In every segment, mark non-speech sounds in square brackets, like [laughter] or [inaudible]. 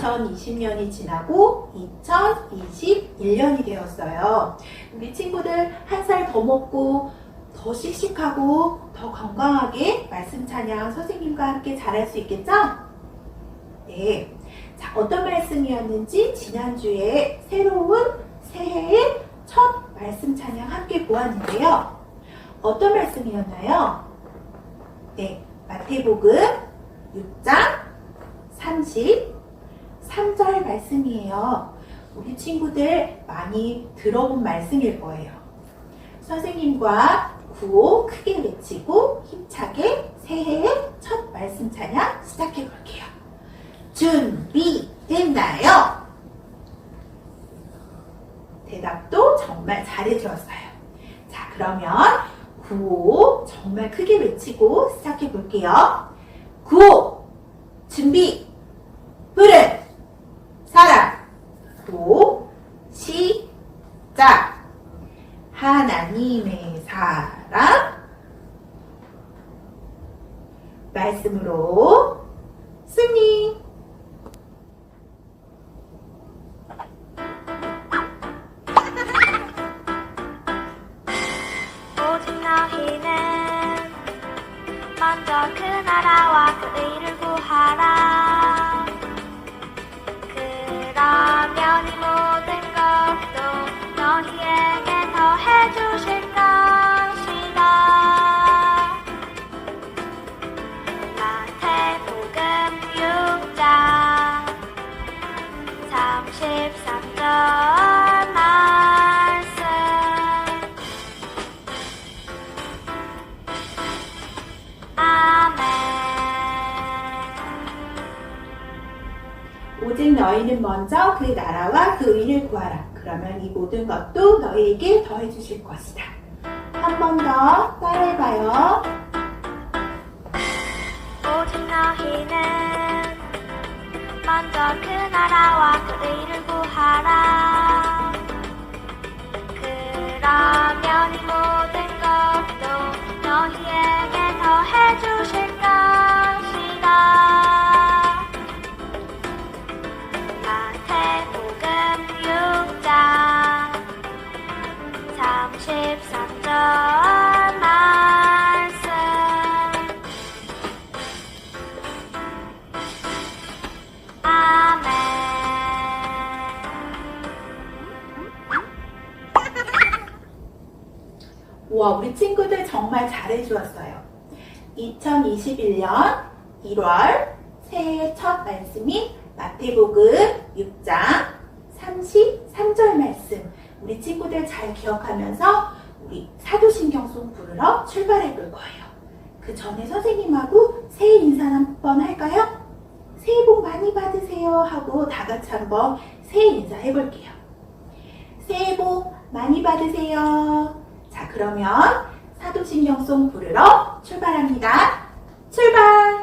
2020년이 지나고 2021년이 되었어요. 우리 친구들 한 살 더 먹고 더 씩씩하고 더 건강하게 말씀 찬양 선생님과 함께 잘할 수 있겠죠? 네. 자, 어떤 말씀이었는지 지난주에 새로운 새해의 첫 말씀 찬양 함께 보았는데요. 어떤 말씀이었나요? 네. 마태복음 6장 33절 말씀이에요. 우리 친구들 많이 들어본 말씀일 거예요. 선생님과 구호 크게 외치고 힘차게 새해의 첫 말씀 찬양 시작해 볼게요. 준비됐나요? 대답도 정말 잘해 주었어요. 자, 그러면 구호 정말 크게 외치고 시작해 볼게요. 구호 준비 부른 사람 구호 시작 하나님의 사랑. 말씀으로 너희는 먼저 그 나라와 그 의를 구하라. 그러면 이 모든 것도 너희에게 더해 주실 것이다. 한 번 더 따라해봐요. 오직 너희는 먼저 그 나라와 그 의를 구하라. 그러면 이 모든 것도 너희에게 더해 주실 잘해 주었어요. 2021년 1월 새해 첫 말씀이 마태복음 6장 33절 말씀. 우리 친구들 잘 기억하면서 우리 사도신경 송 부르러 출발해 볼 거예요. 그 전에 선생님하고 새해 인사 한번 할까요? 새해 복 많이 받으세요 하고 다 같이 한번 새해 인사 해볼게요. 새해 복 많이 받으세요. 자, 그러면 사도신경송 부르러 출발합니다. 출발!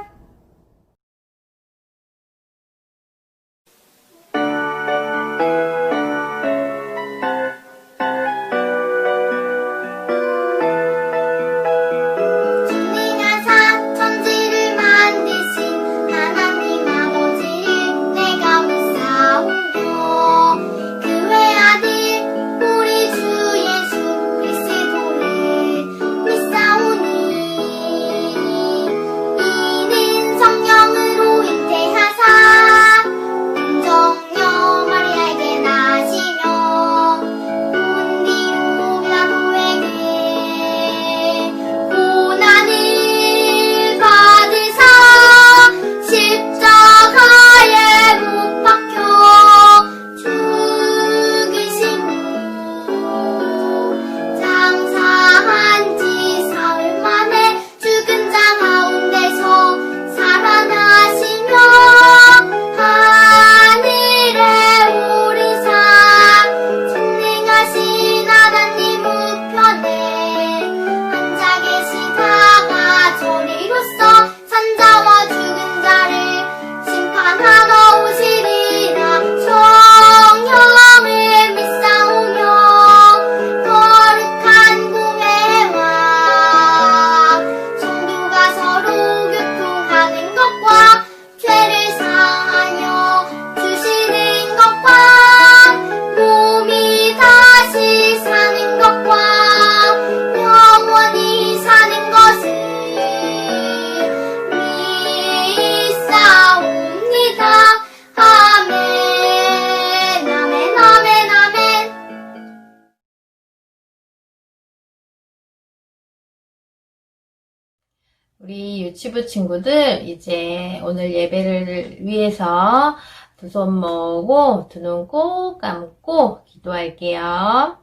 우리 유치부 친구들 이제 오늘 예배를 위해서 두 손 모으고 두 눈 꼭 감고 기도할게요.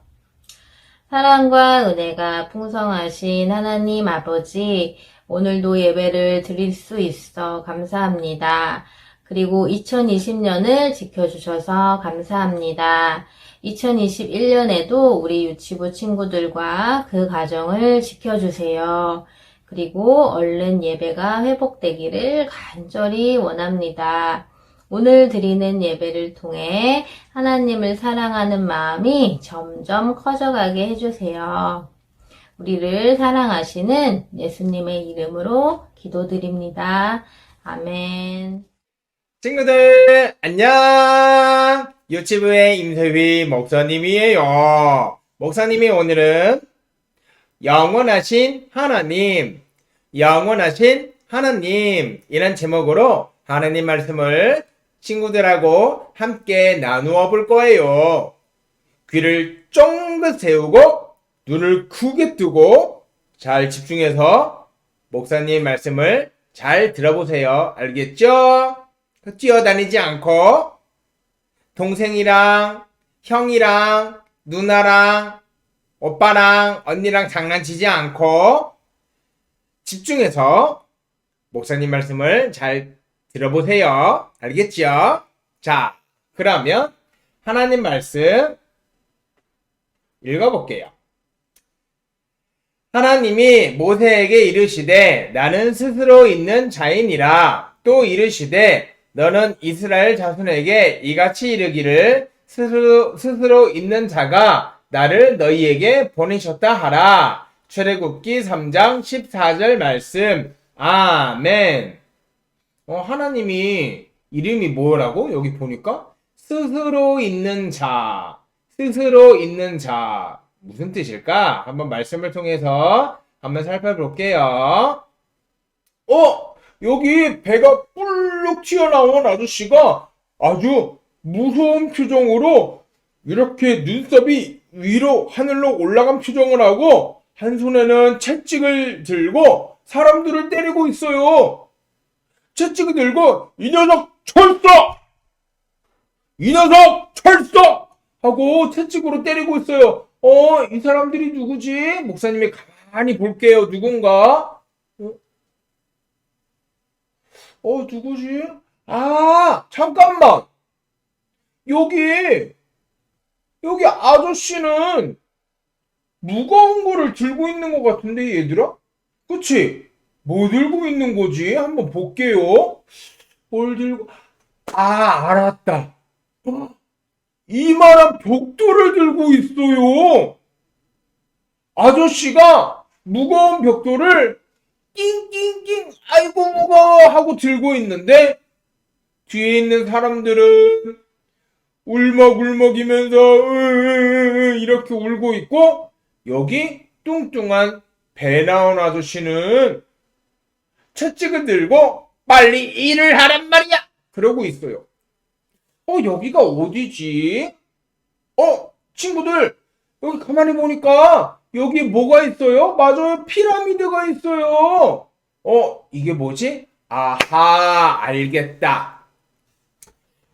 사랑과 은혜가 풍성하신 하나님 아버지, 오늘도 예배를 드릴 수 있어 감사합니다. 그리고 2020년을 지켜주셔서 감사합니다. 2021년에도 우리 유치부 친구들과 그 가정을 지켜주세요. 그리고 얼른 예배가 회복되기를 간절히 원합니다. 오늘 드리는 예배를 통해 하나님을 사랑하는 마음이 점점 커져가게 해주세요. 우리를 사랑하시는 예수님의 이름으로 기도드립니다. 아멘. 친구들 안녕 유치부의 임세휘 목사님이에요 목사님이 오늘은 영원하신 하나님 영원하신 하나님 이란 제목으로 하나님 말씀을 친구들하고 함께 나누어 볼 거예요 귀를 쫑긋 세우고 눈을 크게 뜨고 잘 집중해서 목사님 말씀을 잘 들어보세요 알겠죠? 뛰어다니지 않고 동생이랑 형이랑 누나랑 오빠랑 언니랑 장난치지 않고 집중해서 목사님 말씀을 잘 들어보세요. 알겠죠? 자, 그러면 하나님 말씀 읽어볼게요. 하나님이 모세에게 이르시되 나는 스스로 있는 자이니라 또 이르시되 너는 이스라엘 자손에게 이같이 이르기를 스스로, 스스로 있는 자가 나를 너희에게 보내셨다 하라. 출애굽기 3장 14절 말씀. 아멘. 어, 하나님이 이름이 뭐라고? 여기 보니까 스스로 있는 자. 스스로 있는 자. 무슨 뜻일까? 한번 말씀을 통해서 한번 살펴볼게요. 어? 여기 배가 뿔룩 튀어나온 아저씨가 아주 무서운 표정으로 이렇게 눈썹이 위로 하늘로 올라간 표정을 하고 한 손에는 채찍을 들고 사람들을 때리고 있어요. 채찍을 들고 이 녀석 철사! 이 녀석 철사! 하고 채찍으로 때리고 있어요. 어, 이 사람들이 누구지? 목사님이 가만히 볼게요. 누군가? 어, 누구지? 아, 잠깐만. 여기, 여기 아저씨는 무거운 거를 들고 있는 것 같은데, 얘들아? 그치? 뭐 들고 있는 거지? 한번 볼게요. 뭘 들고, 아, 알았다. 어, 이만한 벽돌을 들고 있어요. 아저씨가 무거운 벽돌을 낑낑낑 아이고 무거워 하고 들고 있는데 뒤에 있는 사람들은 울먹울먹이면서 으으으으 이렇게 울고 있고 여기 뚱뚱한 배 나온 아저씨는 채찍을 들고 빨리 일을 하란 말이야 그러고 있어요 어 여기가 어디지 어 친구들 여기 가만히 보니까 여기 뭐가 있어요? 맞아요. 피라미드가 있어요. 어, 이게 뭐지? 아하, 알겠다.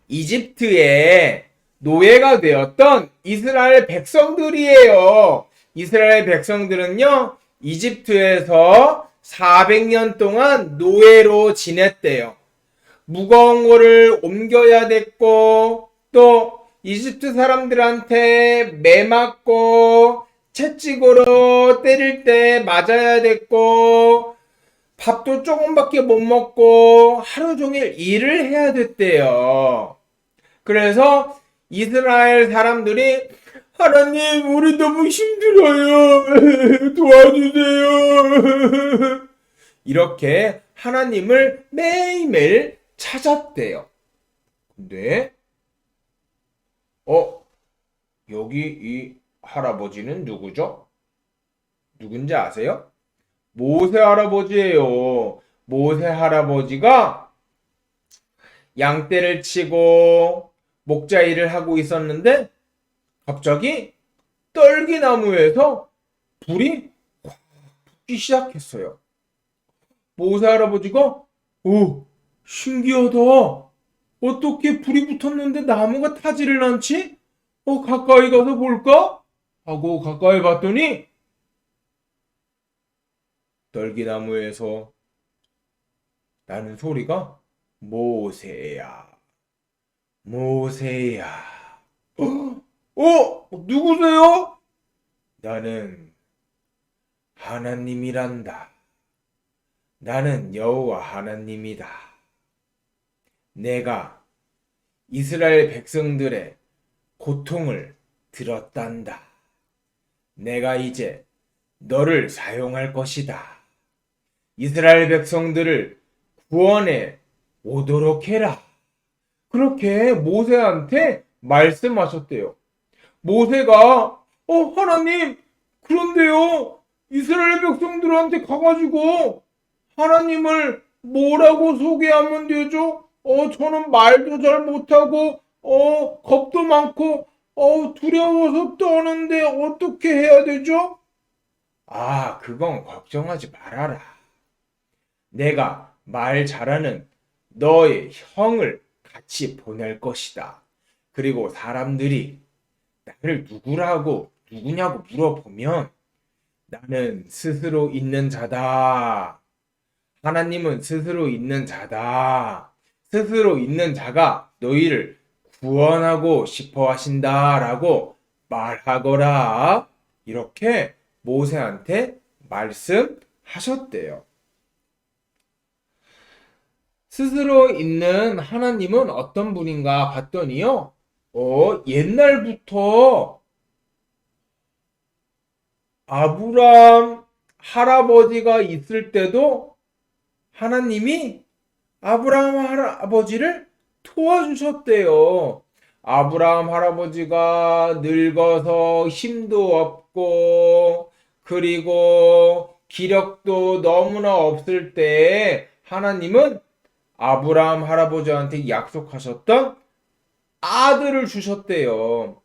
이집트에 노예가 되었던 이스라엘 백성들이에요. 이스라엘 백성들은요, 이집트에서 400년 동안 노예로 지냈대요. 무거운 거를 옮겨야 됐고, 또 이집트 사람들한테 매 맞고, 채찍으로 때릴 때 맞아야 됐고, 밥도 조금밖에 못 먹고, 하루 종일 일을 해야 됐대요. 그래서 이스라엘 사람들이, 하나님, 우리 너무 힘들어요. [laughs] 도와주세요. 이렇게 하나님을 매일매일 찾았대요. 근데, 어, 여기 이 할아버지는 누구죠? 누군지 아세요? 모세 할아버지예요. 모세 할아버지가 양떼를 치고 목자 일을 하고 있었는데 갑자기 떨기나무에서 불이 확 붙기 시작했어요. 모세 할아버지가 오 신기하다. 어떻게 불이 붙었는데 나무가 타지를 않지? 어 가까이 가서 볼까? 하고 가까이 봤더니 떨기나무에서 나는 소리가 모세야 모세야 어? 어? 누구세요? 나는 하나님이란다. 나는 여호와 하나님이다. 내가 이스라엘 백성들의 고통을 들었단다. 내가 이제 너를 사용할 것이다. 이스라엘 백성들을 구원해 오도록 해라. 그렇게 모세한테 말씀하셨대요. 모세가 어 하나님 그런데요 이스라엘 백성들한테 가가지고 하나님을 뭐라고 소개하면 되죠? 어 저는 말도 잘 못하고 어 겁도 많고 어 두려워서 떠는데 어떻게 해야 되죠? 아 그건 걱정하지 말아라. 내가 말 잘하는 너의 형을 같이 보낼 것이다. 그리고 사람들이 나를 누구라고 누구냐고 물어보면 나는 스스로 있는 자다. 하나님은 스스로 있는 자다. 스스로 있는 자가 너희를 구원하고 싶어 하신다 라고 말하거라. 이렇게 모세한테 말씀하셨대요. 스스로 있는 하나님은 어떤 분인가 봤더니요. 어, 옛날부터 아브람 할아버지가 있을 때도 하나님이 아브라함 할아버지를 도와주셨대요. 아브라함 할아버지가 늙어서 힘도 없고 그리고 기력도 너무나 없을 때 하나님은 아브라함 할아버지한테 약속하셨던 아들을 주셨대요.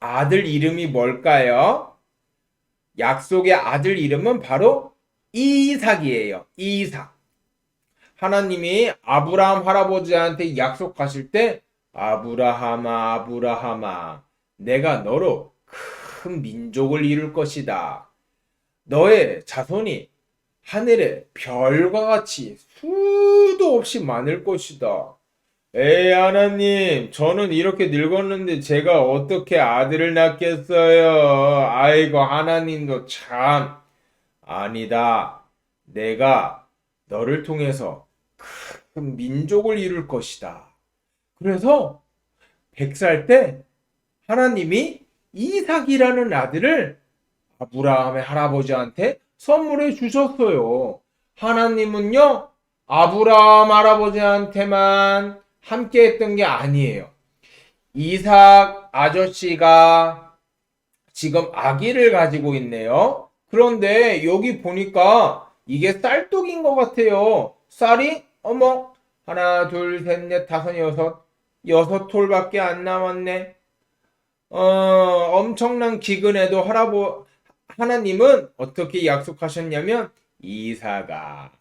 아들 이름이 뭘까요? 약속의 아들 이름은 바로 이삭이에요. 이삭. 하나님이 아브라함 할아버지한테 약속하실 때 아브라함아 아브라함아 내가 너로 큰 민족을 이룰 것이다. 너의 자손이 하늘의 별과 같이 수도 없이 많을 것이다. 에이, 하나님, 저는 이렇게 늙었는데 제가 어떻게 아들을 낳겠어요? 아이고, 하나님도 참. 아니다. 내가 너를 통해서 큰 민족을 이룰 것이다. 그래서 100살 때 하나님이 이삭이라는 아들을 아브라함의 할아버지한테 선물해 주셨어요. 하나님은요, 아브라함 할아버지한테만 함께 했던 게 아니에요. 이삭 아저씨가 지금 아기를 가지고 있네요. 그런데 여기 보니까 이게 쌀떡인 것 같아요. 쌀이, 어머, 하나, 둘, 셋, 넷, 다섯, 여섯, 여섯 톨밖에 안 남았네. 어, 엄청난 기근에도 할아버, 하나님은 어떻게 약속하셨냐면, 이사가,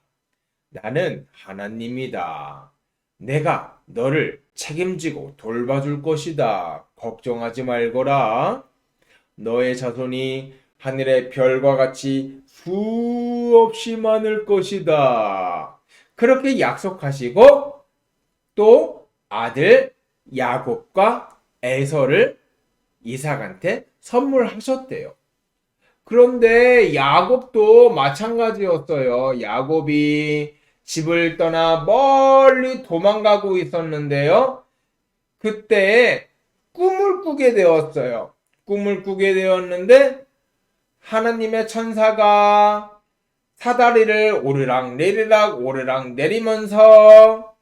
나는 하나님이다. 내가 너를 책임지고 돌봐줄 것이다. 걱정하지 말거라. 너의 자손이 하늘의 별과 같이 수없이 많을 것이다. 그렇게 약속하시고 또 아들 야곱과 에서를 이삭한테 선물하셨대요. 그런데 야곱도 마찬가지였어요. 야곱이 집을 떠나 멀리 도망가고 있었는데요. 그때 꿈을 꾸게 되었어요. 꿈을 꾸게 되었는데 하나님의 천사가 사다리를 오르락 내리락 오르락 내리면서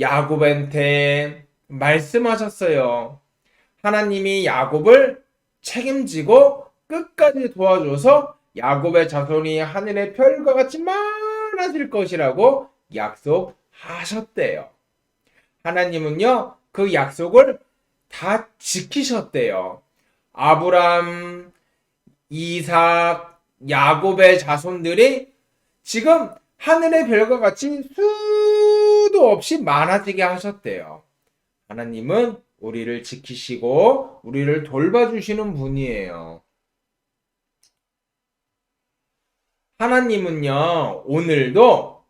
야곱한테 말씀하셨어요. 하나님이 야곱을 책임지고 끝까지 도와줘서 야곱의 자손이 하늘의 별과 같이 많아질 것이라고 약속하셨대요. 하나님은요, 그 약속을 다 지키셨대요. 아브람, 이삭, 야곱의 자손들이 지금 하늘의 별과 같이 수도 없이 많아지게 하셨대요. 하나님은 우리를 지키시고 우리를 돌봐주시는 분이에요. 하나님은요, 오늘도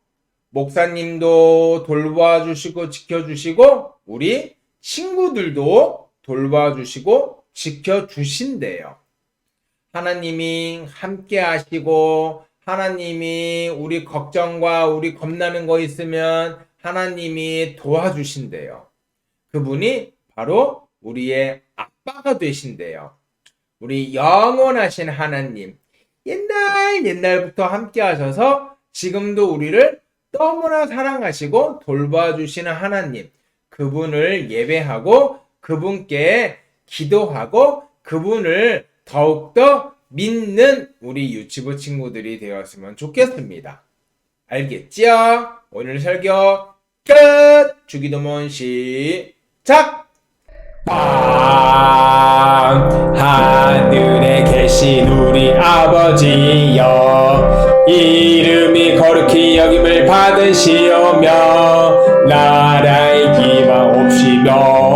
목사님도 돌봐 주시고 지켜 주시고 우리 친구들도 돌봐 주시고 지켜 주신대요. 하나님이 함께 하시고 하나님이 우리 걱정과 우리 겁나는 거 있으면 하나님이 도와주신대요. 그분이 바로 우리의 아빠가 되신대요. 우리 영원하신 하나님. 옛날 옛날부터 함께 하셔서 지금도 우리를 너무나 사랑하시고 돌봐주시는 하나님. 그분을 예배하고 그분께 기도하고 그분을 더욱더 믿는 우리 유치부 친구들이 되었으면 좋겠습니다. 알겠지요? 오늘 설교 끝! 주기도문 시작! 밤 하늘에 계신 우리 아버지여 이름이 거룩히 여김을 받으시오며 나라의 기망 옵시며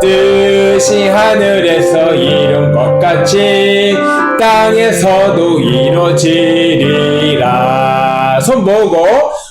뜻이 하늘에서 이룬 것 같이 땅에서도 이루어지리라. 손 모으고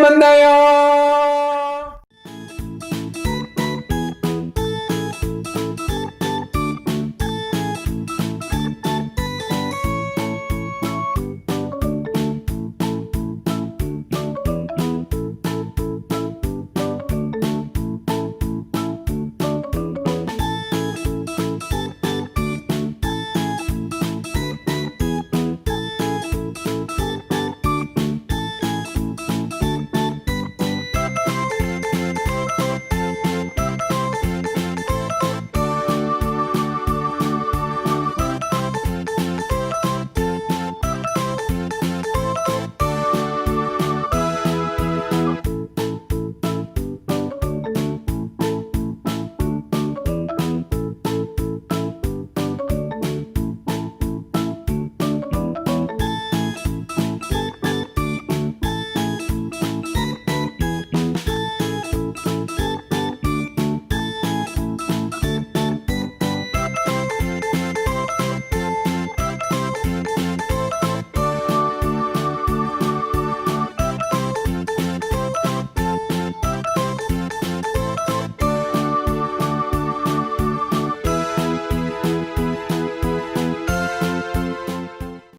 Monday on.